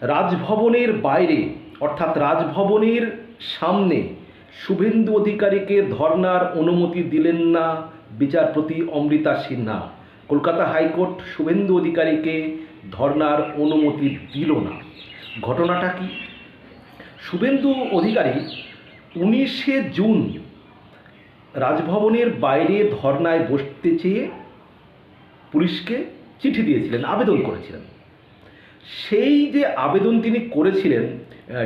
রাজভবনের বাইরে, অর্থাৎ রাজভবনের সামনে, শুভেন্দু অধিকারীকে ধর্নার অনুমতি দিলেন না বিচারপতি অমৃতা সিনহা। কলকাতা হাইকোর্ট শুভেন্দু অধিকারীকে ধর্নার অনুমতি দিল না। ঘটনাটা কি? শুভেন্দু অধিকারী উনিশে জুন রাজভবনের বাইরে ধর্নায় বসতে চেয়ে পুলিশকে চিঠি দিয়েছিলেন, আবেদন করেছিলেন। সেই যে আবেদন তিনি করেছিলেন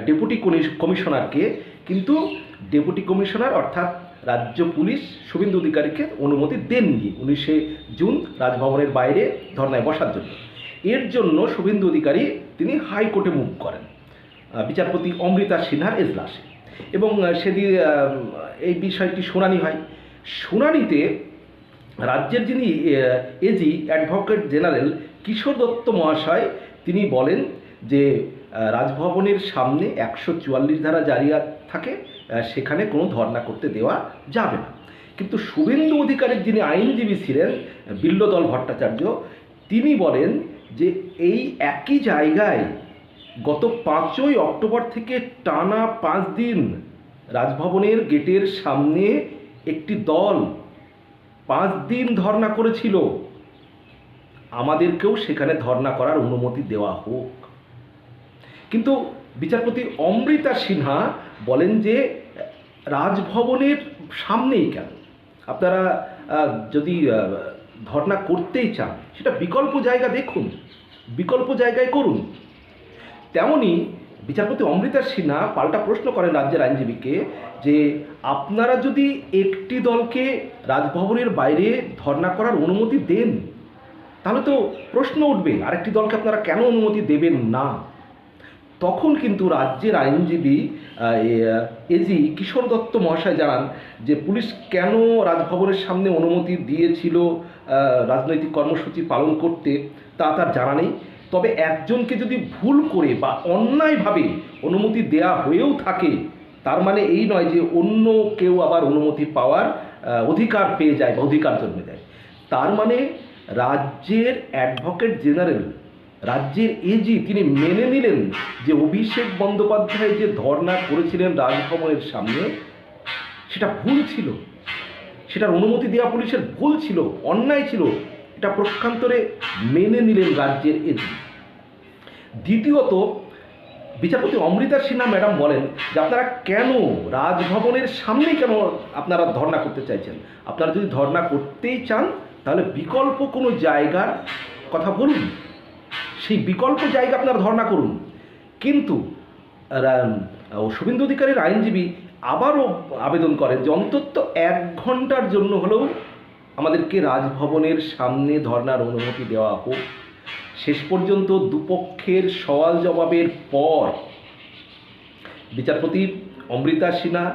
ডেপুটি কমিশনারকে, কিন্তু ডেপুটি কমিশনার অর্থাৎ রাজ্য পুলিশ শুভেন্দু অধিকারীকে অনুমতি দেননি উনিশে জুন রাজভবনের বাইরে ধর্নায় বসার জন্য। এর জন্য শুভেন্দু অধিকারী তিনি হাইকোর্টে মুভ করেন বিচারপতি অমৃতা সিনহার এজলাসে। এবং সেদিন এই বিষয়টি শুনানি হয়। শুনানিতে রাজ্যের যিনি A G advocate general Kishore Dutta মহাশয়, তিনি বলেন যে রাজভবনের সামনে একশো চুয়াল্লিশ ধারা জারি থাকে সেখানে কোনো ধর্ণা করতে দেওয়া যাবে না। কিন্তু শুভেন্দু অধিকারীর যিনি আইনজীবী ছিলেন, বিল্লদল ভট্টাচার্য, তিনি বলেন যে, এই একই জায়গায় গত পাঁচই অক্টোবর থেকে টানা পাঁচ দিন রাজভবনের গেটের সামনে একটি দল পাঁচ দিন ধর্ণা করেছিল। আমাদেরকেও সেখানে ধর্ণা করার অনুমতি দেওয়া হোক। কিন্তু বিচারপতি অমৃতা সিনহা বলেন যে, রাজভবনের সামনেই কেন? আপনারা যদি ধর্ণা করতেই চান, সেটা বিকল্প জায়গা দেখুন, বিকল্প জায়গায় করুন। তেমনি বিচারপতি অমৃতা সিনহা পাল্টা প্রশ্ন করেন রাজ্যের আইনজীবীকে যে, আপনারা যদি একটি দলকে রাজভবনের বাইরে ধর্ণা করার অনুমতি দেন তাহলে তো প্রশ্ন উঠবে আরেকটি দলকে আপনারা কেন অনুমতি দেবেন না? তখন কিন্তু রাজ্যের আইনজীবী এজি কিশোর দত্ত মহাশয় জানান যে পুলিশ কেন রাজভবনের সামনে অনুমতি দিয়েছিল রাজনৈতিক কর্মসূচি পালন করতে, তা তার জানা নেই। তবে একজনকে যদি ভুল করে বা অন্যায়ভাবে অনুমতি দেয়া হয়েও থাকে, তার মানে এই নয় যে অন্য কেউ আবার অনুমতি পাওয়ার অধিকার পেয়ে যায় বা অধিকার জন্মে দেয়। তার মানে রাজ্যের অ্যাডভোকেট জেনারেল, রাজ্যের এজি তিনি মেনে নিলেন যে অভিষেক বন্দ্যোপাধ্যায় যে ধর্ণা করেছিলেন রাজভবনের সামনে, সেটা ভুল ছিল। সেটার অনুমতি দেওয়া পুলিশের ভুল ছিল, অন্যায় ছিল। এটা প্রক্ষান্তরে মেনে নিলেন রাজ্যের এজি দ্বিতীয়ত, বিচারপতি অমৃতা সিনহা ম্যাডাম বলেন যে আপনারা কেন রাজভবনের সামনেই কেন আপনারা ধর্ণা করতে চাইছেন? আপনারা যদি ধর্ণা করতেই চান তাহলে বিকল্প কোনো জায়গার কথা বলুন। সেই বিকল্প জায়গা আপনারা ধর্ণা করুন। কিন্তু শুভেন্দু অধিকারীর আইনজীবী আবারও আবেদন করেন যে অন্তত এক ঘণ্টার জন্য হলেও আমাদেরকে রাজভবনের সামনে ধর্নার অনুমতি দেওয়া হোক। শেষ পর্যন্ত দুপক্ষের সওয়াল জবাবের পর বিচারপতি অমৃতা সিনহা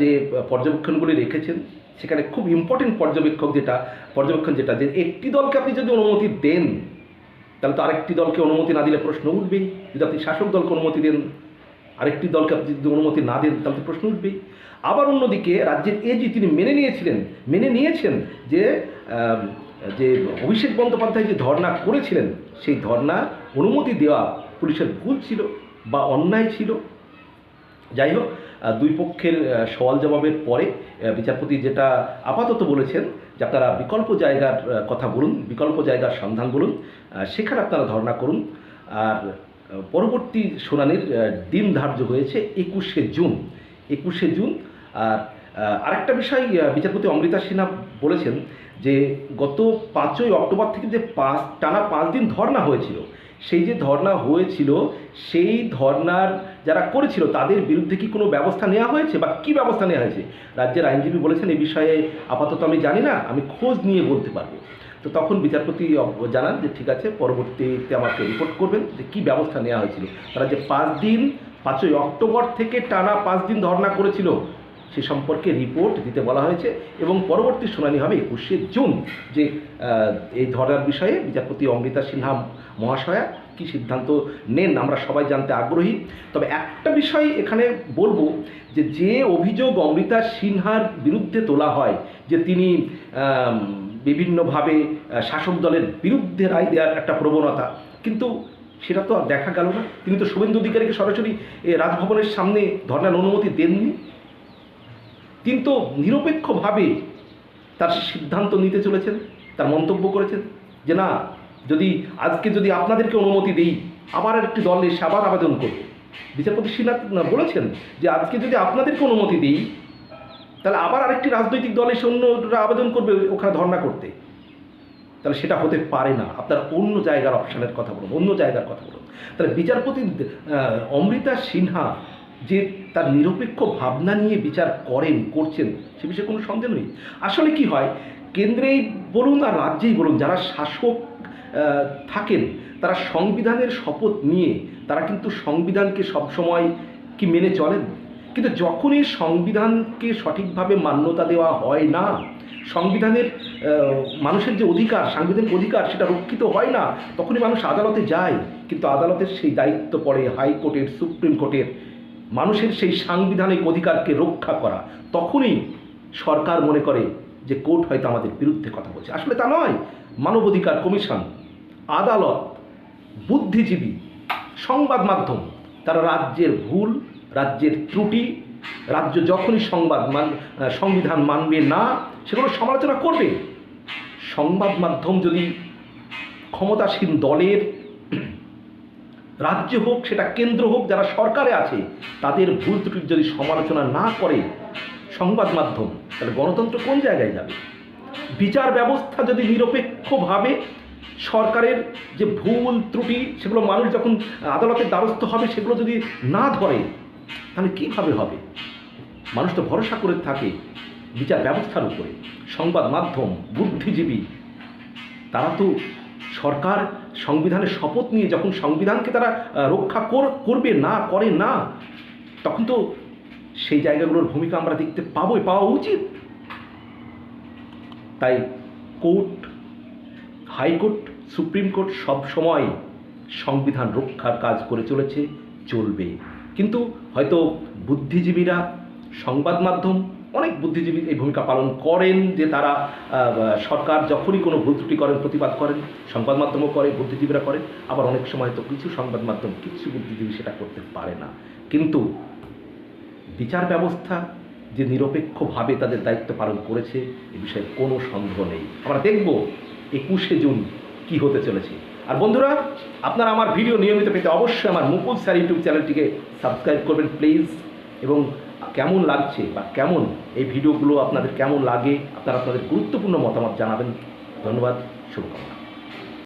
যে পর্যবেক্ষণগুলি রেখেছেন সেখানে খুব ইম্পর্টেন্ট পর্যবেক্ষক যেটা, পর্যবেক্ষণ যেটা, যে একটি দলকে আপনি যদি অনুমতি দেন, তাহলে তো আরেকটি দলকে অনুমতি না দিলে প্রশ্ন উঠবেই। যদি আপনি শাসক দলকে অনুমতি দেন, আরেকটি দলকে আপনি যদি অনুমতি না দেন, তাহলে তো প্রশ্ন উঠবেই। আবার অন্যদিকে রাজ্যের এজি তিনি মেনে নিয়েছিলেন, মেনে নিয়েছেন যে যে অভিষেক বন্দ্যোপাধ্যায় যে ধর্ণা করেছিলেন, সেই ধর্ণা অনুমতি দেওয়া পুলিশের ভুল ছিল বা অন্যায় ছিল। যাই হোক দুই পক্ষের সওয়াল জবাবের পরে বিচারপতি যেটা আপাতত বলেছেন যে আপনারা বিকল্প জায়গার কথা বলুন, বিকল্প জায়গার সন্ধান বলুন সেখানে আপনারা ধর্ণা করুন। আর পরবর্তী শুনানির দিন ধার্য হয়েছে একুশে জুন। একুশে জুন, আর আরেকটা বিষয় বিচারপতি অমৃতা সিনহা বলেছেন যে গত পাঁচই অক্টোবর থেকে যে পাঁচ টানা পাঁচ দিন ধর্ণা হয়েছিল সেই যে ধর্ণা হয়েছিল, সেই ধর্নার যারা করেছিল, তাদের বিরুদ্ধে কি কোনো ব্যবস্থা নেওয়া হয়েছে? বা কি ব্যবস্থা নেওয়া হয়েছে? রাজ্যের আইনজীবী বলেছেন এই বিষয়ে আপাতত আমি জানি না, আমি খোঁজ নিয়ে বলতে পারব। তো তখন বিচারপতি জানান যে, ঠিক আছে, পরবর্তীতে আমাকে রিপোর্ট করবেন যে, কী ব্যবস্থা নেওয়া হয়েছিল? তারা যে পাঁচ দিন, পাঁচই অক্টোবর থেকে টানা পাঁচ দিন ধর্ণা করেছিল সে সম্পর্কে রিপোর্ট দিতে বলা হয়েছে এবং পরবর্তী শুনানি হবে একুশে জুন যে এই ধরার বিষয়ে বিচারপতি অমৃতা সিনহা মহাশয়া কি সিদ্ধান্ত নেন আমরা সবাই জানতে আগ্রহী। তবে একটা বিষয় এখানে বলব যে যে অভিযোগ অমৃতা সিনহার বিরুদ্ধে তোলা হয় যে তিনি বিভিন্নভাবে শাসক দলের বিরুদ্ধে রায় দেওয়ার একটা প্রবণতা, কিন্তু সেটা তো আর দেখা গেল না। তিনি তো শুভেন্দু অধিকারীকে সরাসরি রাজভবনের সামনে ধর্নার অনুমতি দেননি। তিনি তো নিরপেক্ষভাবে তার সিদ্ধান্ত নিতে চলেছেন, তার মন্তব্য করেছেন যে না, যদি আজকে যদি আপনাদেরকে অনুমতি দিই, আবার একটি দল এসে আবার আবেদন করবে। বিচারপতি শ্রীনাথ বলেছেন যে আজকে যদি আপনাদেরকে অনুমতি দিই, তাহলে আবার আরেকটি রাজনৈতিক দল এসে অন্যরা আবেদন করবে ওখানে ধর্ণা করতে। তাহলে সেটা হতে পারে না। আপনার অন্য জায়গার অপশানের কথা বলুন, অন্য জায়গার কথা বলুন। তাহলে বিচারপতি অমৃতা সিনহা যে তার নিরপেক্ষ ভাবনা নিয়ে বিচার করেন, করছেন, সে বিষয়ে কোনো সন্দেহ নেই। আসলে কি হয়, কেন্দ্রেই বলুন আর রাজ্যেই বলুন, যারা শাসক থাকেন, তারা সংবিধানের শপথ নিয়ে, তারা কিন্তু সংবিধানকে সবসময় কি মেনে চলেন? কিন্তু যখনই সংবিধানকে সঠিকভাবে মান্যতা দেওয়া হয় না, সংবিধানের মানুষের যে অধিকার, সাংবিধানিক অধিকার সেটা রক্ষিত হয় না, তখনই মানুষ আদালতে যায়। কিন্তু আদালতের সেই দায়িত্ব পড়ে হাইকোর্টের, সুপ্রিম কোর্টের। মানুষের সেই সাংবিধানিক অধিকারকে রক্ষা করা, তখনই সরকার মনে করে যে কোর্ট হয়তো আমাদের বিরুদ্ধে কথা বলছে। আসলে তা নয়। মানবাধিকার কমিশন, আদালত, বুদ্ধিজীবী, সংবাদ মাধ্যম, তারা রাজ্যের ভুল, রাজ্যের ত্রুটি, রাজ্য যখনই সংবাদ মান সংবিধান মানবে না, সেগুলো সমালোচনা করবে। সংবাদ মাধ্যম যদি ক্ষমতাসীন দলের রাজ্য হোক, সেটা কেন্দ্র হোক, যারা সরকারে আছে, তাদের ভুল ত্রুটির যদি সমালোচনা না করে সংবাদ মাধ্যম, তাহলে গণতন্ত্র কোন জায়গায় যাবে? বিচার ব্যবস্থা যদি নিরপেক্ষভাবে সরকারের যে ভুল ত্রুটি, সেগুলো মানুষ যখন আদালতের দ্বারস্থ হবে, সেগুলো যদি না ধরে, তাহলে কীভাবে হবে? মানুষ তো ভরসা করে থাকে বিচার ব্যবস্থার উপরে। সংবাদ মাধ্যম, বুদ্ধিজীবী, তারা তো সরকার সংবিধানের শপথ নিয়ে যখন সংবিধানকে তারা রক্ষা কর- করবে না, করে না, তখন তো সেই জায়গাগুলোর ভূমিকা আমরা দেখতে পাবোই, পাওয়া উচিত। তাই কোর্ট, হাইকোর্ট, সুপ্রিম কোর্ট সব সময় সংবিধান রক্ষার কাজ করে চলেছে, চলবে। কিন্তু হয়তো বুদ্ধিজীবীরা সংবাদ মাধ্যম অনেক বুদ্ধিজীবী এই ভূমিকা পালন করেন যে তারা সরকার যখনই কোনো ভুল ত্রুটি করেন, প্রতিবাদ করেন, সংবাদ মাধ্যমও করে, বুদ্ধিজীবীরা করেন, আবার অনেক সময় তো কিছু সংবাদ মাধ্যম, কিছু বুদ্ধিজীবী সেটা করতে পারে না। কিন্তু বিচার ব্যবস্থা যে নিরপেক্ষভাবে তাদের দায়িত্ব পালন করেছে, এ বিষয়ে কোনো সন্দেহ নেই। আমরা দেখব একুশে জুন কি হতে চলেছে। আর বন্ধুরা, আপনারা আমার ভিডিও নিয়মিত পেতে অবশ্যই আমার মুকুল স্যার ইউটিউব চ্যানেলটিকে সাবস্ক্রাইব করবেন প্লিজ, এবং কেমন লাগছে বা কেমন এই ভিডিওগুলো আপনাদের কেমন লাগে, আপনারা আপনাদের গুরুত্বপূর্ণ মতামত জানাবেন। ধন্যবাদ, শুভকামনা।